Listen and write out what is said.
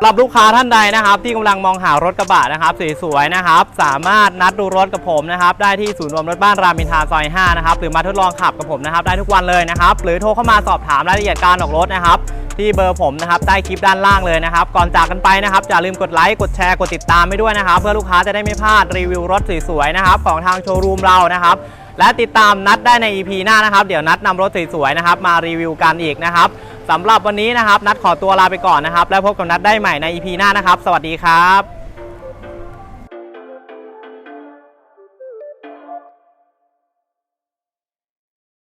สำหรับลูกค้าท่านใดนะครับ ที่กำลังมองหารถกระบะนะครับสวยๆนะครับ สามารถนัดดูรถกับผมนะครับ ได้ที่ศูนย์รวมรถบ้านรามินทาซอย5นะครับหรือมาทดลองขับกับผมนะครับ ได้ทุกวันเลยนะครับ หรือโทรเข้ามาสอบถามรายละเอียดการออกรถนะครับ ที่เบอร์ผมนะครับใต้คลิปด้านล่างเลยนะครับ ก่อนจากกันไปนะครับอย่าลืมกดไลค์กดแชร์กดติดตามไปด้วยนะครับ เพื่อลูกค้าจะได้ไม่พลาดรีวิวรถสวยๆนะครับของทางโชว์รูมเรานะครับและติดตามนัดได้ใน EP หน้านะครับ เดี๋ยวนัดนำรถสวยๆนะครับมารีวิวกันอีกนะครับ สำหรับวันนี้นะครับ นัดขอตัวลาไปก่อนนะครับ แล้วพบกับนัดได้ใหม่ใน EP หน้านะครับ สวัสดีครับ